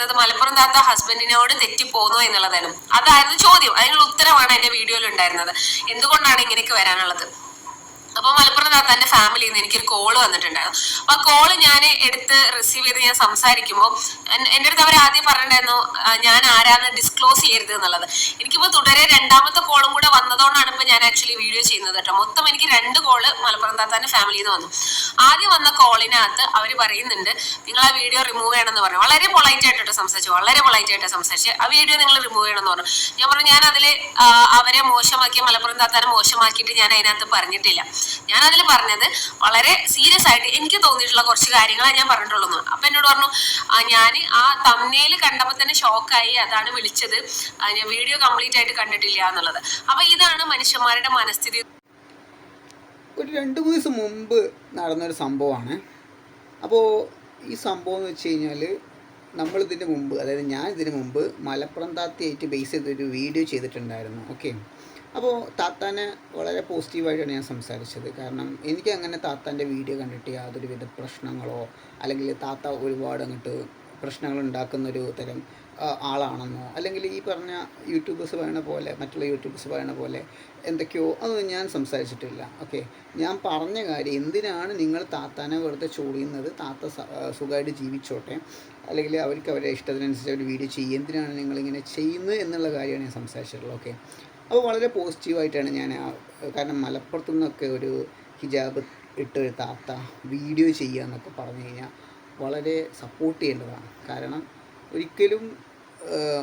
വിട്ടത് മലപ്പുറം താത്ത ഹസ്ബൻഡിനോട് തെറ്റിപ്പോകുന്നു എന്നുള്ളതായിരുന്നു. അതായിരുന്നു ചോദ്യം. അതിനുള്ള ഉത്തരമാണ് എന്റെ വീഡിയോയിൽ ഉണ്ടായിരുന്നത്. എന്തുകൊണ്ടാണ് ഇങ്ങനെയൊക്കെ വരാനുള്ളത്? അപ്പൊ മലപ്പുറം താത്താന്റെ ഫാമിലിയിൽ നിന്ന് എനിക്കൊരു കോൾ വന്നിട്ടുണ്ടായിരുന്നു. അപ്പൊ ആ കോൾ ഞാൻ എടുത്ത് റിസീവ് ചെയ്ത് ഞാൻ സംസാരിക്കുമ്പോൾ എന്റെ അടുത്ത് അവർ ആദ്യം പറഞ്ഞിട്ടുണ്ടായിരുന്നു ഞാൻ ആരാന്ന് ഡിസ്ക്ലോസ് ചെയ്യരുത് എന്നുള്ളത്. എനിക്കിപ്പോ തുടരെ രണ്ടാമത്തെ കോളും കൂടെ വന്നതുകൊണ്ടാണ് ഇപ്പൊ ഞാൻ ആക്ച്വലി വീഡിയോ ചെയ്യുന്നത് കേട്ടോ. മൊത്തം എനിക്ക് രണ്ട് കോൾ മലപ്പുറം താത്താന്റെ ഫാമിലിയിൽ നിന്ന് വന്നു. ആദ്യം വന്ന കോളിനകത്ത് അവർ പറയുന്നുണ്ട് നിങ്ങൾ ആ വീഡിയോ റിമൂവ് ചെയ്യണമെന്ന് പറഞ്ഞു. വളരെ പൊളൈറ്റ് ആയിട്ട് സംസാരിച്ചു വളരെ പൊളൈറ്റ് ആയിട്ട് സംസാരിച്ച് ആ വീഡിയോ നിങ്ങൾ റിമൂവ് ചെയ്യണമെന്ന് പറഞ്ഞു. ഞാൻ പറഞ്ഞു ഞാൻ അതിൽ അവരെ മോശമാക്കി മലപ്പുറം താത്താനെ മോശമാക്കിയിട്ട് ഞാൻ അതിനകത്ത് പറഞ്ഞിട്ടില്ല. ഞാൻ അതിൽ പറഞ്ഞത് വളരെ സീരിയസ് ആയിട്ട് എനിക്ക് തോന്നിയിട്ടുള്ള കുറച്ച് കാര്യങ്ങളാണ് ഞാൻ പറഞ്ഞിട്ടുള്ളത്. അപ്പൊ എന്നോട് പറഞ്ഞു ഞാൻ ആ തമ്മനയിൽ കണ്ടപ്പോൾ തന്നെ ഷോക്കായി അതാണ് വിളിച്ചത്. ഞാൻ വീഡിയോ കംപ്ലീറ്റ് ആയിട്ട് കണ്ടിട്ടില്ല എന്നുള്ളത്. അപ്പൊ ഇതാണ് മനുഷ്യന്മാരുടെ മനസ്ഥിതി. ഒരു രണ്ട് മൂന്ന് ദിവസം മുമ്പ് നടന്നൊരു സംഭവമാണ്. അപ്പോൾ ഈ സംഭവം എന്ന് വെച്ച് കഴിഞ്ഞാൽ നമ്മളിതിന് മുമ്പ് അതായത് ഞാൻ ഇതിന് മുമ്പ് മലപ്പുറം താത്തിയായിട്ട് ബേസ് ചെയ്തൊരു വീഡിയോ ചെയ്തിട്ടുണ്ടായിരുന്നു ഓക്കെ അപ്പോൾ താത്താനെ വളരെ പോസിറ്റീവായിട്ടാണ് ഞാൻ സംസാരിച്ചത്. കാരണം എനിക്ക് അങ്ങനെ താത്താന്റെ വീഡിയോ കണ്ടിട്ട് യാതൊരു വിധ പ്രശ്നങ്ങളോ അല്ലെങ്കിൽ താത്ത ഒരുപാട് അങ്ങോട്ട് പ്രശ്നങ്ങൾ ഉണ്ടാക്കുന്നൊരു തരം ആളാണെന്നോ അല്ലെങ്കിൽ ഈ പറഞ്ഞ യൂട്യൂബേഴ്സ് പറയണ പോലെ മറ്റുള്ള യൂട്യൂബേഴ്സ് പറയണ പോലെ എന്തൊക്കെയോ അതൊന്നും ഞാൻ സംസാരിച്ചിട്ടില്ല. ഓക്കെ ഞാൻ പറഞ്ഞ കാര്യം എന്തിനാണ് നിങ്ങൾ താത്താനെ വെറുതെ ചൂടിയുന്നത് താത്ത സുഖമായിട്ട് ജീവിച്ചോട്ടെ? അല്ലെങ്കിൽ അവർക്ക് അവരുടെ ഇഷ്ടത്തിനനുസരിച്ച് അവർ വീഡിയോ ചെയ്യും. എന്തിനാണ് നിങ്ങളിങ്ങനെ ചെയ്യുന്നത് എന്നുള്ള കാര്യമാണ് ഞാൻ സംസാരിച്ചിട്ടുള്ളത്. ഓക്കെ അപ്പോൾ വളരെ പോസിറ്റീവായിട്ടാണ് ഞാൻ കാരണം മലപ്പുറത്തു നിന്നൊക്കെ ഒരു ഹിജാബ് ഇട്ടൊരു താത്ത വീഡിയോ ചെയ്യുക എന്നൊക്കെ പറഞ്ഞു കഴിഞ്ഞാൽ വളരെ സപ്പോർട്ട് ചെയ്യേണ്ടതാണ്. കാരണം ഒരിക്കലും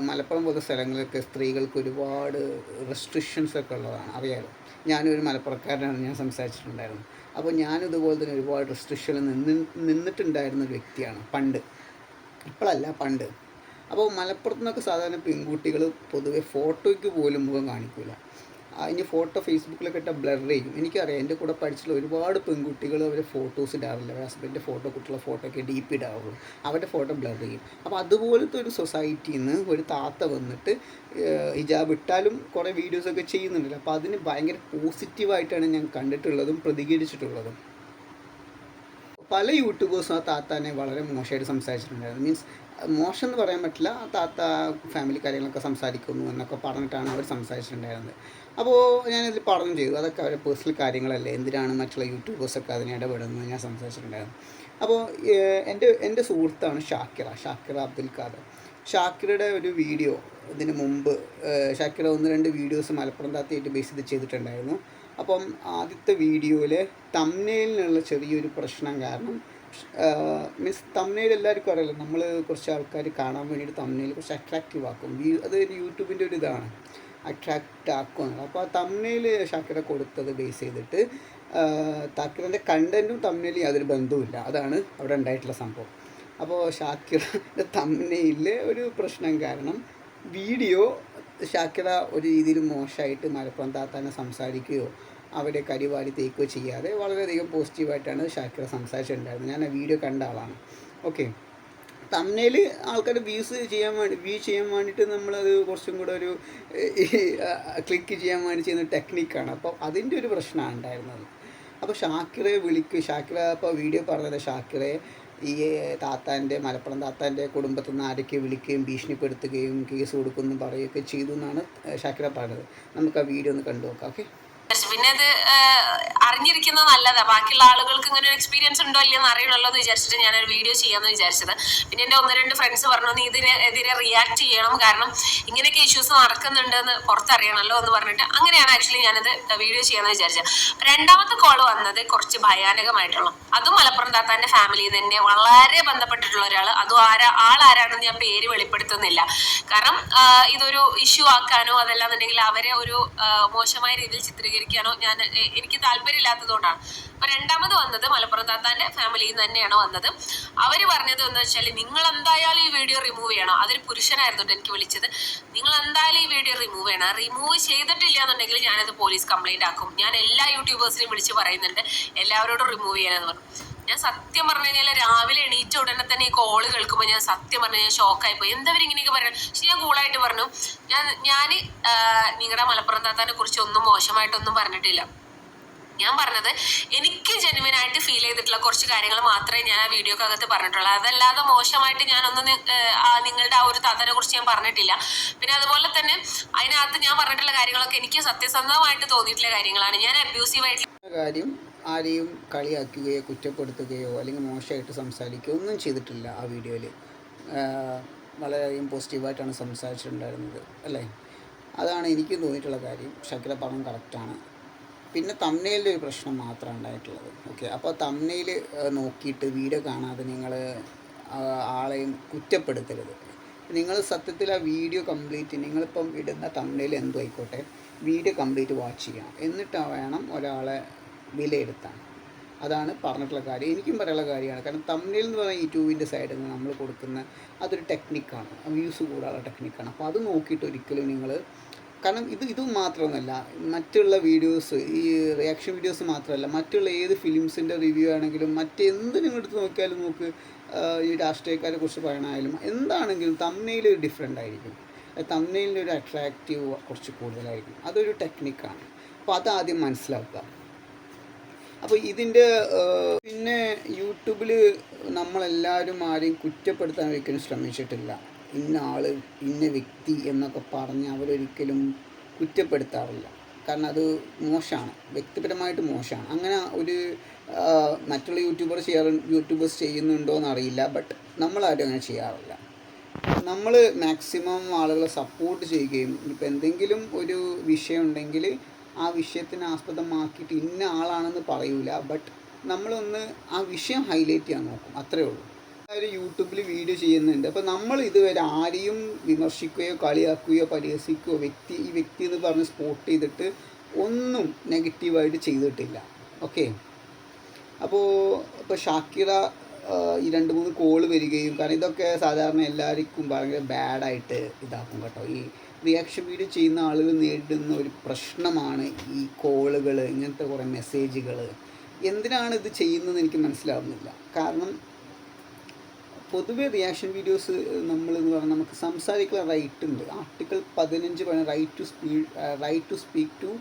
മലപ്പുറം പോലത്തെ സ്ഥലങ്ങളിലൊക്കെ സ്ത്രീകൾക്ക് ഒരുപാട് റെസ്ട്രിക്ഷൻസ് ഒക്കെ ഉള്ളതാണ്. അറിയാലോ? ഞാനൊരു മലപ്പുറക്കാരനാണ് ഞാൻ സംസാരിച്ചിട്ടുണ്ടായിരുന്നു. അപ്പോൾ ഞാനിതുപോലെ തന്നെ ഒരുപാട് റെസ്ട്രിക്ഷനിൽ നിന്ന് നിന്നിട്ടുണ്ടായിരുന്ന ഒരു വ്യക്തിയാണ് പണ്ട്. ഇപ്പോഴല്ല പണ്ട്. അപ്പോൾ മലപ്പുറത്ത് നിന്നൊക്കെ സാധാരണ പെൺകുട്ടികൾ പൊതുവേ ഫോട്ടോയ്ക്ക് പോലും മുഖം കാണിക്കില്ല അതിന് ഫോട്ടോ ഫേസ്ബുക്കിലൊക്കെ ഇട്ട ബ്ലർ ചെയ്യും. എനിക്കറിയാം എന്റെ കൂടെ പഠിച്ചിട്ടുള്ള ഒരുപാട് പെൺകുട്ടികൾ അവർ ഫോട്ടോസ് ഇടാറില്ല. അവരുടെ ഹസ്ബൻഡിന്റെ ഫോട്ടോ കുട്ടികളുടെ ഫോട്ടോ ഒക്കെ ഡി പി ഇടാറുള്ളൂ. അവരുടെ ഫോട്ടോ ബ്ലർ ചെയ്യും. അപ്പോൾ അതുപോലത്തെ ഒരു സൊസൈറ്റിയിൽ നിന്ന് ഒരു താത്ത വന്നിട്ട് ഹിജാബ് ഇട്ടാലും കുറേ വീഡിയോസൊക്കെ ചെയ്യുന്നുണ്ടല്ലോ. അപ്പോൾ അതിന് ഭയങ്കര പോസിറ്റീവായിട്ടാണ് ഞാൻ കണ്ടിട്ടുള്ളതും പ്രതികരിച്ചിട്ടുള്ളതും. പല യൂട്യൂബേഴ്സും ആ താത്താനെ വളരെ മോശമായിട്ട് സംസാരിച്ചിട്ടുണ്ടായിരുന്നു. മീൻസ് മോശം എന്ന് പറയാൻ പറ്റില്ല. താത്ത ഫാമിലി കാര്യങ്ങളൊക്കെ സംസാരിക്കുന്നു എന്നൊക്കെ പറഞ്ഞിട്ടാണ് അവർ സംസാരിച്ചിട്ടുണ്ടായിരുന്നത്. അപ്പോൾ ഞാനിതിൽ പറഞ്ഞു ചെയ്തു. അതൊക്കെ അവരുടെ പേഴ്സണൽ കാര്യങ്ങളല്ലേ? എന്തിനാണ് മറ്റുള്ള യൂട്യൂബേഴ്സൊക്കെ അതിനെ ഇടപെടുന്നത് ഞാൻ സംസാരിച്ചിട്ടുണ്ടായിരുന്നു. അപ്പോൾ എന്റെ എന്റെ സുഹൃത്താണ് ഷാക്കിറ ഷാക്കിറ അബ്ദുൽ ഖാദർ. ഷാക്കിറയുടെ ഒരു വീഡിയോ ഇതിന് മുമ്പ് ഷാക്കിറ ഒന്ന് രണ്ട് വീഡിയോസ് മലപ്പുറം താത്തയായിട്ട് ബേസ് ചെയ്ത് ചെയ്തിട്ടുണ്ടായിരുന്നു. അപ്പം ആദ്യത്തെ വീഡിയോയിൽ തമ്മനയിലുള്ള ചെറിയൊരു പ്രശ്നം കാരണം മീൻസ് തമ്മിൽ എല്ലാവർക്കും അറിയാലോ. നമ്മൾ കുറച്ച് ആൾക്കാർ കാണാൻ വേണ്ടിയിട്ട് തമ്മിൽ കുറച്ച് അട്രാക്റ്റീവ് ആക്കും. അത് യൂട്യൂബിന്റെ ഒരു ഇതാണ്. അട്രാക്റ്റ് ആക്കുക അപ്പോൾ ആ തമ്മിൽ ഷാക്കിറ കൊടുത്തത് ബേസ് ചെയ്തിട്ട് താക്കിറിന്റെ കണ്ടന്റും തമ്മിലും യാതൊരു ബന്ധവുമില്ല അതാണ് അവിടെ ഉണ്ടായിട്ടുള്ള സംഭവം. അപ്പോൾ ഷാക്കിറ തമ്മിലെ ഒരു പ്രശ്നം കാരണം വീഡിയോ ഷാക്കിറ ഒരു രീതിയിൽ മോശമായിട്ട് മലപ്പുറം താത്താനെ സംസാരിക്കുകയോ അവിടെ കരിവാരി തേക്കുകയോ ചെയ്യാതെ വളരെയധികം പോസിറ്റീവായിട്ടാണ് ഷാക്കിറ സംസാരിച്ചിട്ടുണ്ടായിരുന്നത്. ഞാൻ ആ വീഡിയോ കണ്ട ആളാണ്. ഓക്കെ തമ്മിൽ ആൾക്കാർ വ്യൂസ് ചെയ്യാൻ വേണ്ടി വ്യൂ ചെയ്യാൻ വേണ്ടിയിട്ട് നമ്മളത് കുറച്ചും കൂടെ ഒരു ക്ലിക്ക് ചെയ്യാൻ വേണ്ടി ചെയ്യുന്ന ടെക്നിക്കാണ് അപ്പോൾ അതിന്റെ ഒരു പ്രശ്നമാണ് ഉണ്ടായിരുന്നത്. അപ്പോൾ ഷാക്കിറെ വിളിക്കും ഷാക്കിറ അപ്പോൾ വീഡിയോ പറഞ്ഞത് ഷാക്കിറെ ഈ താത്താന്റെ മലപ്പുറം താത്താന്റെ കുടുംബത്തിൽ നിന്ന് ആരൊക്കെ വിളിക്കുകയും ഭീഷണിപ്പെടുത്തുകയും കേസ് കൊടുക്കുമെന്ന് പറയുകയൊക്കെ ചെയ്തു എന്നാണ് ഷാക്കിറ പറഞ്ഞത്. നമുക്ക് ആ വീഡിയോ ഒന്ന് കണ്ടു നോക്കാം ഓക്കെ. പിന്നെ അത് അറിഞ്ഞിരിക്കുന്നത് നല്ലതാ. ബാക്കിയുള്ള ആളുകൾക്ക് ഇങ്ങനെ ഒരു എക്സ്പീരിയൻസ് ഉണ്ടോ ഇല്ലയെന്ന് അറിയണമല്ലോ എന്ന് വിചാരിച്ചിട്ട് ഒരു വീഡിയോ ചെയ്യാമെന്ന് വിചാരിച്ചത്. പിന്നെ എന്റെ ഒന്ന് രണ്ട് ഫ്രണ്ട്സ് പറഞ്ഞു നീ ഇതിനെതിരെ റിയാക്ട് ചെയ്യണം. കാരണം ഇങ്ങനെയൊക്കെ ഇഷ്യൂസ് നടക്കുന്നുണ്ടെന്ന് പുറത്തറിയണമല്ലോ എന്ന് പറഞ്ഞിട്ട് അങ്ങനെയാണ് ആക്ച്വലി ഞാനത് വീഡിയോ ചെയ്യാമെന്ന് വിചാരിച്ചത്. രണ്ടാമത്തെ കോൾ വന്നത് കുറച്ച് ഭയാനകമായിട്ടുള്ള അതും മലപ്പുറം താത്താന്റെ ഫാമിലി തന്നെ വളരെ ബന്ധപ്പെട്ടിട്ടുള്ള ഒരാൾ അതും ആരാ ആളാരാണെന്ന് ഞാൻ പേര് വെളിപ്പെടുത്തുന്നില്ല. കാരണം ഇതൊരു ഇഷ്യൂ ആക്കാനോ അതല്ലാന്നുണ്ടെങ്കിൽ അവരെ ഒരു മോശമായ രീതിയിൽ ചിത്രീകരിക്കാനോ ഞാൻ എനിക്ക് താല്പര്യമില്ലാത്തതുകൊണ്ടാണ്. അപ്പൊ രണ്ടാമത് വന്നത് മലപ്പുറം താത്താന്റെ ഫാമിലിയിൽ നിന്ന് തന്നെയാണ് വന്നത്. അവർ പറഞ്ഞത് എന്താ വെച്ചാൽ നിങ്ങൾ എന്തായാലും ഈ വീഡിയോ റിമൂവ് ചെയ്യണം. അതൊരു പുരുഷനായിരുന്നു എനിക്ക് വിളിച്ചത്. നിങ്ങൾ എന്തായാലും ഈ വീഡിയോ റിമൂവ് ചെയ്യണം. റിമൂവ് ചെയ്തിട്ടില്ല എന്നുണ്ടെങ്കിൽ ഞാനത് പോലീസ് കംപ്ലൈന്റ് ആക്കും. ഞാൻ എല്ലാ യൂട്യൂബേഴ്സിനെയും വിളിച്ച് പറയുന്നുണ്ട്. എല്ലാവരോടും റിമൂവ് ചെയ്യാനെന്ന് പറഞ്ഞു. ഞാൻ സത്യം പറഞ്ഞു കഴിഞ്ഞാൽ രാവിലെ എണീറ്റ ഉടനെ തന്നെ ഈ കോൾ കേൾക്കുമ്പോൾ ഞാൻ സത്യം പറഞ്ഞു ഞാൻ ഷോക്കായി പോയി. എന്താ ഇങ്ങനെയൊക്കെ പറയുന്നത് പക്ഷെ ഞാൻ കൂളായിട്ട് പറഞ്ഞു. ഞാൻ ഞാൻ നിങ്ങളുടെ മലപ്പുറം താത്താനെ കുറിച്ച് ഒന്നും മോശമായിട്ടൊന്നും പറഞ്ഞിട്ടില്ല. ഞാൻ പറഞ്ഞത് എനിക്ക് ജെനുവിൻ ഫീൽ ചെയ്തിട്ടുള്ള കുറച്ച് കാര്യങ്ങൾ മാത്രമേ ഞാൻ ആ വീഡിയോക്കകത്ത് പറഞ്ഞിട്ടുള്ളൂ. അതല്ലാതെ മോശമായിട്ട് ഞാനൊന്നും നിങ്ങളുടെ ആ ഒരു താത്തനെ കുറിച്ച് ഞാൻ പറഞ്ഞിട്ടില്ല. പിന്നെ അതുപോലെ തന്നെ അതിനകത്ത് ഞാൻ പറഞ്ഞിട്ടുള്ള കാര്യങ്ങളൊക്കെ എനിക്ക് സത്യസന്ധമായിട്ട് തോന്നിയിട്ടുള്ള കാര്യങ്ങളാണ്. ഞാൻ അബ്യൂസീവ് ആയിട്ട് കാര്യം ആരെയും കളിയാക്കുകയോ കുറ്റപ്പെടുത്തുകയോ അല്ലെങ്കിൽ മോശമായിട്ട് സംസാരിക്കുകയോ ഒന്നും ചെയ്തിട്ടില്ല ആ വീഡിയോയിൽ. വളരെയധികം പോസിറ്റീവായിട്ടാണ് സംസാരിച്ചിട്ടുണ്ടായിരുന്നത് അല്ലേ? അതാണ് എനിക്ക് തോന്നിയിട്ടുള്ള കാര്യം. ഷക്കില പറഞ്ഞ കറക്റ്റാണ്. പിന്നെ തമ്മനയിലെ ഒരു പ്രശ്നം മാത്രമാണ് ഉണ്ടായിട്ടുള്ളത് ഓക്കെ അപ്പോൾ തമ്മനയിൽ നോക്കിയിട്ട് വീഡിയോ കാണാതെ നിങ്ങൾ ആളെയും കുറ്റപ്പെടുത്തരുത്. നിങ്ങൾ സത്യത്തിൽ ആ വീഡിയോ കംപ്ലീറ്റ് നിങ്ങളിപ്പം ഇടുന്ന തമ്മനയിൽ എന്തോ ആയിക്കോട്ടെ വീഡിയോ കംപ്ലീറ്റ് വാച്ച് ചെയ്യണം എന്നിട്ട് വേണം ഒരാളെ വിലയിരുത്താൻ അതാണ് പറഞ്ഞിട്ടുള്ള കാര്യം. എനിക്കും പറയാനുള്ള കാര്യമാണ്. കാരണം തമ്മിൽ എന്ന് പറഞ്ഞാൽ യൂട്യൂബിന്റെ സൈഡിൽ നിന്ന് നമ്മൾ കൊടുക്കുന്ന അതൊരു ടെക്നിക്കാണ് വ്യൂസ് കൂടാനുള്ള ടെക്നിക്കാണ് അപ്പോൾ അത് നോക്കിയിട്ട് ഒരിക്കലും നിങ്ങൾ കാരണം ഇത് ഇത് മാത്രമൊന്നുമല്ല മറ്റുള്ള വീഡിയോസ് ഈ റിയാക്ഷൻ വീഡിയോസ് മാത്രമല്ല മറ്റുള്ള ഏത് ഫിലിംസിന്റെ റിവ്യൂ ആണെങ്കിലും മറ്റെന്ത് നിങ്ങൾ എടുത്ത് നോക്കിയാലും നോക്ക് ഈ രാഷ്ട്രീയക്കാരെ കുറിച്ച് പറയണമായാലും എന്താണെങ്കിലും തമ്മനയിൽ ഡിഫറെന്റ് ആയിരിക്കും. തമ്മിലിന്റെ ഒരു അട്രാക്റ്റീവ് കുറച്ച് കൂടുതലായിരിക്കും. അതൊരു ടെക്നിക്കാണ് അപ്പോൾ അതാദ്യം മനസ്സിലാക്കുക. അപ്പോൾ ഇതിന്റെ പിന്നെ യൂട്യൂബിൽ നമ്മളെല്ലാവരും ആരെയും കുറ്റപ്പെടുത്താൻ ഒരിക്കലും ശ്രമിച്ചിട്ടില്ല. ഇന്ന ആൾ ഇന്ന വ്യക്തി എന്നൊക്കെ പറഞ്ഞ് അവരൊരിക്കലും കുറ്റപ്പെടുത്താറില്ല. കാരണം അത് മോശമാണ് വ്യക്തിപരമായിട്ട് മോശമാണ് അങ്ങനെ ഒരു മറ്റുള്ള യൂട്യൂബർ ചെയ്യാറ് യൂട്യൂബേഴ്സ് ചെയ്യുന്നുണ്ടോ എന്നറിയില്ല ബട്ട് നമ്മളാരും അങ്ങനെ ചെയ്യാറില്ല. നമ്മൾ മാക്സിമം ആളുകളെ സപ്പോർട്ട് ചെയ്യുകയും ഇപ്പം എന്തെങ്കിലും ഒരു വിഷയം ഉണ്ടെങ്കിൽ ആ വിഷയത്തിന് ആസ്പദമാക്കിയിട്ട് ഇന്ന ആളാണെന്ന് പറയൂല. ബട്ട് നമ്മളൊന്ന് ആ വിഷയം ഹൈലൈറ്റ് ചെയ്യാൻ നോക്കും. അത്രേ ഉള്ളൂ. അവർ യൂട്യൂബിൽ വീഡിയോ ചെയ്യുന്നുണ്ട്. അപ്പോൾ നമ്മൾ ഇതുവരെ ആരെയും വിമർശിക്കുകയോ കളിയാക്കുകയോ പരിഹസിക്കുകയോ വ്യക്തി ഈ വ്യക്തി എന്ന് പറഞ്ഞ് സ്പോട്ട് ചെയ്തിട്ട് ഒന്നും നെഗറ്റീവായിട്ട് ചെയ്തിട്ടില്ല. ഓക്കെ അപ്പോൾ ഇപ്പോൾ ഷാക്കിറ ഈ രണ്ട് മൂന്ന് കോൾ വരികയും കാരണം ഇതൊക്കെ സാധാരണ എല്ലാവർക്കും ഭയങ്കര ബാഡായിട്ട് ഇതാക്കും കേട്ടോ. ഈ റിയാക്ഷൻ വീഡിയോ ചെയ്യുന്ന ആളുകൾ നേരിടുന്ന ഒരു പ്രശ്നമാണ് ഈ കോളുകൾ ഇങ്ങനത്തെ കുറേ മെസ്സേജുകൾ എന്തിനാണ് ഇത് ചെയ്യുന്നതെന്ന് എനിക്ക് മനസ്സിലാവുന്നില്ല. കാരണം പൊതുവെ റിയാക്ഷൻ വീഡിയോസ് നമ്മൾ എന്ന് പറഞ്ഞാൽ നമുക്ക് സംസാരിക്കാൻ റൈറ്റ് ഉണ്ട്. ആർട്ടിക്കിൾ പതിനഞ്ച് പറയുന്ന right to speak right to speak to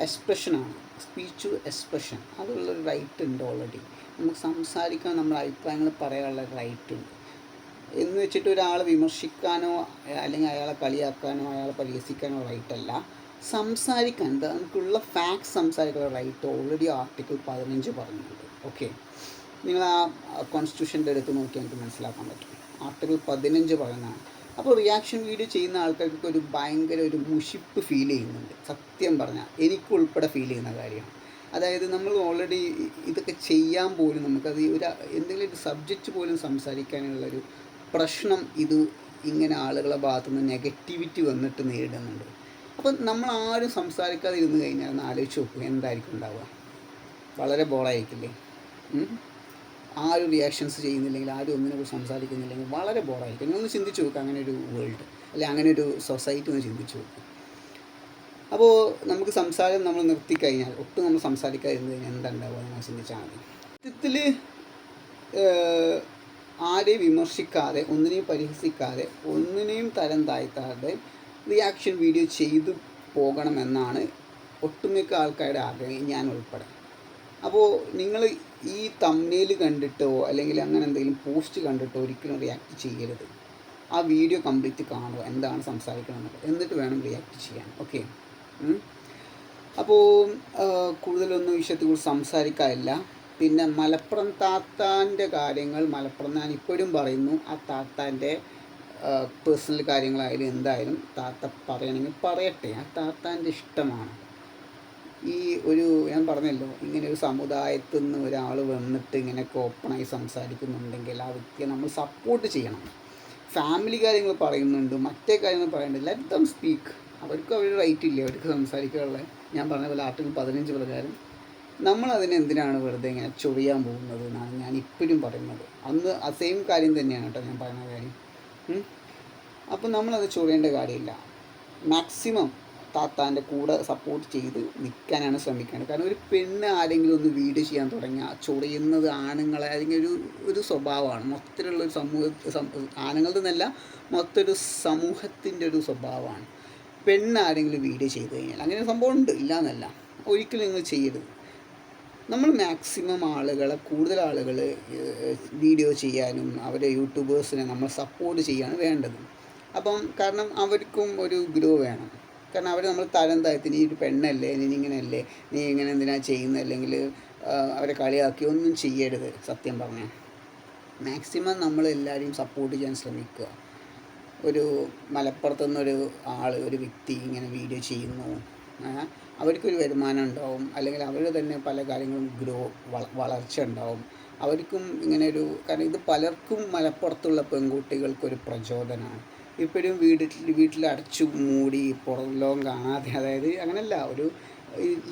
എക്സ്പ്രഷനാണ് speech to expression അതുള്ളൊരു റൈറ്റ് ഉണ്ട് ഓൾറെഡി നമുക്ക് സംസാരിക്കാൻ നമ്മുടെ അഭിപ്രായങ്ങൾ പറയാനുള്ള റൈറ്റ് ഉണ്ട്. എന്ന് വെച്ചിട്ട് ഒരാളെ വിമർശിക്കാനോ അല്ലെങ്കിൽ അയാളെ കളിയാക്കാനോ അയാളെ പരിഹസിക്കാനോ റൈറ്റല്ല സംസാരിക്കാൻ നമുക്കുള്ള ഫാക്ട്സ് സംസാരിക്കാനുള്ള റൈറ്റ് ഓൾറെഡി ആർട്ടിക്കിൾ പതിനഞ്ച് പറഞ്ഞിട്ടുണ്ട്. ഓക്കെ നിങ്ങൾ ആ കോൺസ്റ്റിറ്റ്യൂഷന്റെ അടുത്ത് നോക്കി നമുക്ക് മനസ്സിലാക്കാൻ പറ്റും. ആർട്ടിക്കിൾ പതിനഞ്ച് പറയുന്നതാണ്. അപ്പോൾ റിയാക്ഷൻ വീഡിയോ ചെയ്യുന്ന ആൾക്കാർക്കൊക്കെ ഒരു ഭയങ്കര ഒരു മുഷിപ്പ് ഫീൽ ചെയ്യുന്നുണ്ട്. സത്യം പറഞ്ഞാൽ എനിക്ക് ഉൾപ്പെടെ ഫീൽ ചെയ്യുന്ന കാര്യമാണ്. അതായത് നമ്മൾ ഓൾറെഡി ഇതൊക്കെ ചെയ്യാൻ പോലും നമുക്കത് ഒരു എന്തെങ്കിലും ഒരു സബ്ജക്റ്റ് പോലും സംസാരിക്കാനുള്ളൊരു പ്രശ്നം ഇത് ഇങ്ങനെ ആളുകളെ ഭാഗത്തു നിന്ന് നെഗറ്റിവിറ്റി വന്നിട്ട് നേരിടുന്നുണ്ട്. അപ്പം നമ്മൾ ആരും സംസാരിക്കാതിരുന്ന് കഴിഞ്ഞാൽ ഒന്ന് ആലോചിച്ച് നോക്കുക എന്തായിരിക്കും ഉണ്ടാവുക? വളരെ ബോറായിരിക്കില്ലേ ഉം? ആരും റിയാക്ഷൻസ് ചെയ്യുന്നില്ലെങ്കിൽ ആരും ഒന്നിനെ കുറിച്ച് സംസാരിക്കുന്നില്ലെങ്കിൽ വളരെ ബോറായിരിക്കും. നിങ്ങളൊന്ന് ചിന്തിച്ചു നോക്കുക അങ്ങനെ ഒരു വേൾഡ് അല്ലെ അങ്ങനെ ഒരു സൊസൈറ്റി ഒന്ന് ചിന്തിച്ചു നോക്കുക അപ്പോൾ നമുക്ക് സംസാരം നമ്മൾ നിർത്തിക്കഴിഞ്ഞാൽ ഒട്ടും നമ്മൾ സംസാരിക്കാതിരുന്നു കഴിഞ്ഞാൽ എന്താ ഉണ്ടാവുക ചിന്തിച്ചാൽ മതി. സത്യത്തിൽ ആരെയും വിമർശിക്കാതെ ഒന്നിനെയും പരിഹസിക്കാതെ ഒന്നിനെയും തരം താഴ്ത്താതെ റിയാക്ഷൻ വീഡിയോ ചെയ്തു പോകണമെന്നാണ് ഒട്ടുമിക്ക ആൾക്കാരുടെ ആഗ്രഹം. ഞാൻ ഉൾപ്പെടെ. അപ്പോൾ നിങ്ങൾ ഈ തമ്മിൽ കണ്ടിട്ടോ അല്ലെങ്കിൽ അങ്ങനെ എന്തെങ്കിലും പോസ്റ്റ് കണ്ടിട്ടോ ഒരിക്കലും റിയാക്ട് ചെയ്യരുത്. ആ വീഡിയോ കംപ്ലീറ്റ് കാണുക എന്താണ് സംസാരിക്കണമെന്നത് എന്നിട്ട് വേണം റിയാക്ട് ചെയ്യാൻ ഓക്കെ അപ്പോൾ കൂടുതലൊന്നും വിഷയത്തെക്കുറിച്ച് സംസാരിക്കാറില്ല. പിന്നെ മലപ്പുറം താത്താന്റെ കാര്യങ്ങൾ മലപ്പുറം ഞാൻ ഇപ്പോഴും പറയുന്നു ആ താത്താന്റെ പേഴ്സണൽ കാര്യങ്ങളായാലും എന്തായാലും താത്ത പറയണമെങ്കിൽ പറയട്ടെ. ആ താത്താന്റെ ഇഷ്ടമാണ്. ഈ ഒരു ഞാൻ പറഞ്ഞല്ലോ ഇങ്ങനെ ഒരു സമുദായത്തിൽ നിന്ന് ഒരാൾ വന്നിട്ട് ഇങ്ങനെയൊക്കെ ഓപ്പണായി സംസാരിക്കുന്നുണ്ടെങ്കിൽ ആ വ്യക്തിയെ നമ്മൾ സപ്പോർട്ട് ചെയ്യണം. ഫാമിലി കാര്യങ്ങൾ പറയുന്നുണ്ട് മറ്റേ കാര്യങ്ങൾ പറയുന്നുണ്ട്. ലെറ്റ് ദം സ്പീക്ക് അവർക്ക് അവരുടെ റൈറ്റ് ഇല്ല അവർക്ക് സംസാരിക്കാനുള്ള. ഞാൻ പറഞ്ഞ പോലെ ആർട്ടിക്കിൾ പതിനഞ്ച് പ്രകാരം നമ്മൾ അതിനെ എന്തിനാണ് വെറുതെ ഇങ്ങനെ ചൊറിയാൻ പോകുന്നത് എന്നാണ് ഞാൻ ഇപ്പോഴും പറയുന്നത്. അന്ന് ആ സെയിം കാര്യം തന്നെയാണ് കേട്ടോ ഞാൻ പറയുന്ന കാര്യം. അപ്പം നമ്മളത് ചൊറിയേണ്ട കാര്യമില്ല. മാക്സിമം താത്താന്റെ കൂടെ സപ്പോർട്ട് ചെയ്ത് നിൽക്കാനാണ് ശ്രമിക്കേണ്ടത്. കാരണം ഒരു പെണ്ണ് ആരെങ്കിലും ഒന്ന് വീട് ചെയ്യാൻ തുടങ്ങിയാൽ ചൊറിയുന്നത് ആണുങ്ങളെ അല്ലെങ്കിൽ ഒരു ഒരു സ്വഭാവമാണ്. മൊത്തത്തിലുള്ള ഒരു സമൂഹ ആണുങ്ങളുടെ എന്നല്ല മൊത്തം ഒരു സമൂഹത്തിന്റെ ഒരു സ്വഭാവമാണ്. പെണ്ണ് ആരെങ്കിലും വീട് ചെയ്ത് കഴിഞ്ഞാൽ അങ്ങനെ ഒരു സംഭവം ഉണ്ട് ഇല്ല എന്നല്ല ഒരിക്കലും നിങ്ങൾ ചെയ്യരുത്. നമ്മൾ മാക്സിമം ആളുകളെ കൂടുതൽ ആളുകൾ വീഡിയോ ചെയ്യാനും അവരെ യൂട്യൂബേഴ്സിനെ നമ്മൾ സപ്പോർട്ട് ചെയ്യാനും വേണ്ടത്. അപ്പം കാരണം അവർക്കും ഒരു ഗ്രോ വേണം. കാരണം അവർ നമ്മൾ തരം താഴ്ത്തി നീ ഒരു പെണ്ണല്ലേ നീ ഇങ്ങനെയല്ലേ നീ ഇങ്ങനെ എന്തിനാ ചെയ്യുന്നത് അല്ലെങ്കിൽ അവരെ കളിയാക്കി ഒന്നും ചെയ്യരുത് സത്യം പറഞ്ഞാൽ മാക്സിമം നമ്മൾ എല്ലാവരെയും സപ്പോർട്ട് ചെയ്യാൻ ശ്രമിക്കുക. ഒരു മലപ്പുറത്തു നിന്നൊരു ആൾ ഒരു വ്യക്തി ഇങ്ങനെ വീഡിയോ ചെയ്യുന്നു അവർക്കൊരു വരുമാനം ഉണ്ടാവും. അല്ലെങ്കിൽ അവർ തന്നെ പല കാര്യങ്ങളും ഗ്രോ വള വളർച്ച ഉണ്ടാവും. അവർക്കും ഇങ്ങനെ ഒരു കാരണം ഇത് പലർക്കും മലപ്പുറത്തുള്ള പെൺകുട്ടികൾക്കൊരു പ്രചോദനമാണ്. ഇപ്പോഴും വീട്ടിൽ വീട്ടിൽ അടച്ചു മൂടി പുറം കാണാതെ അതായത് അങ്ങനെയല്ല ഒരു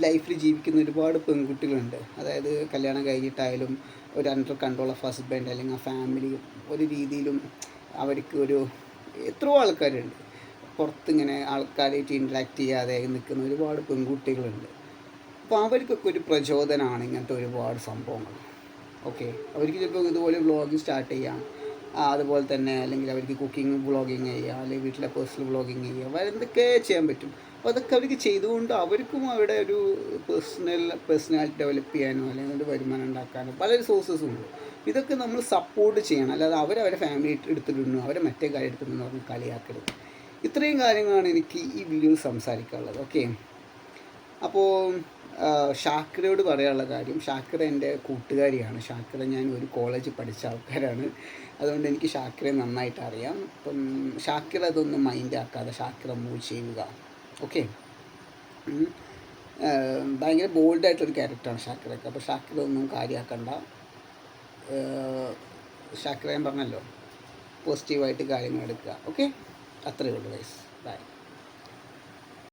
ലൈഫിൽ ജീവിക്കുന്ന ഒരുപാട് പെൺകുട്ടികളുണ്ട്. അതായത് കല്യാണം കഴിഞ്ഞിട്ടായാലും ഒരു അണ്ടർ കൺട്രോൾ ഓഫ് ഹസ്ബൻഡ് അല്ലെങ്കിൽ ആ ഫാമിലി ഒരു രീതിയിലും അവർക്ക് ഒരു എത്രയോ ആൾക്കാരുണ്ട്. പുറത്തിങ്ങനെ ആൾക്കാരായിട്ട് ഇൻട്രാക്ട് ചെയ്യാതെ നിൽക്കുന്ന ഒരുപാട് പെൺകുട്ടികളുണ്ട്. അപ്പോൾ അവർക്കൊക്കെ ഒരു പ്രചോദനമാണ് ഇങ്ങനത്തെ ഒരുപാട് സംഭവങ്ങൾ. ഓക്കെ അവർക്ക് ചിലപ്പോൾ ഇതുപോലെ വ്ളോഗിങ് സ്റ്റാർട്ട് ചെയ്യാം. അതുപോലെ തന്നെ അല്ലെങ്കിൽ അവർക്ക് കുക്കിംഗ് വ്ളോഗിങ് ചെയ്യുക അല്ലെങ്കിൽ വീട്ടിലെ പേഴ്സണൽ വ്ളോഗിങ് ചെയ്യുക അവർ എന്തൊക്കെ ചെയ്യാൻ പറ്റും? അപ്പോൾ അതൊക്കെ അവർക്ക് ചെയ്തുകൊണ്ട് അവർക്കും അവരുടെ ഒരു പേഴ്സണൽ പേഴ്സണാലിറ്റി ഡെവലപ്പ് ചെയ്യാനോ അല്ലെങ്കിൽ ഒരു വരുമാനം ഉണ്ടാക്കാനോ പല സോഴ്സസും ഉണ്ട്. ഇതൊക്കെ നമ്മൾ സപ്പോർട്ട് ചെയ്യണം. അല്ലാതെ അവരവരെ ഫാമിലി എടുത്തിട്ടുണ്ടെന്നു അവരെ മറ്റേ കാര്യം എടുത്തിട്ടുണ്ടെന്ന് പറഞ്ഞ് കളിയാക്കരുത്. ഇത്രയും കാര്യങ്ങളാണ് എനിക്ക് ഈ വീഡിയോയിൽ സംസാരിക്കാനുള്ളത്. ഓക്കെ അപ്പോൾ ഷാക്കിറയോട് പറയാനുള്ള കാര്യം ഷാക്കിറ എന്റെ കൂട്ടുകാരിയാണ്. ഷാക്കിറ ഞാൻ ഒരു കോളേജിൽ പഠിച്ച ആൾക്കാരാണ്. അതുകൊണ്ട് എനിക്ക് ഷാക്കിറെ നന്നായിട്ട് അറിയാം. അപ്പം ഷാക്കിറ അതൊന്നും മൈൻഡ് ആക്കാതെ ഷാക്കിറ മൂവ് ചെയ്യുക. ഓക്കെ ഭയങ്കര ബോൾഡായിട്ടൊരു ക്യാരക്ടറാണ് ഷാക്കിറൊക്കെ അപ്പോൾ ഷാക്കിറ ഒന്നും കാര്യമാക്കണ്ട ഷാക്കിറ ഞാൻ പറഞ്ഞല്ലോ പോസിറ്റീവായിട്ട് കാര്യങ്ങൾ എടുക്കുക. ഓക്കെ അത്രയേ ഉള്ളൂ വയസ്സ് ബൈ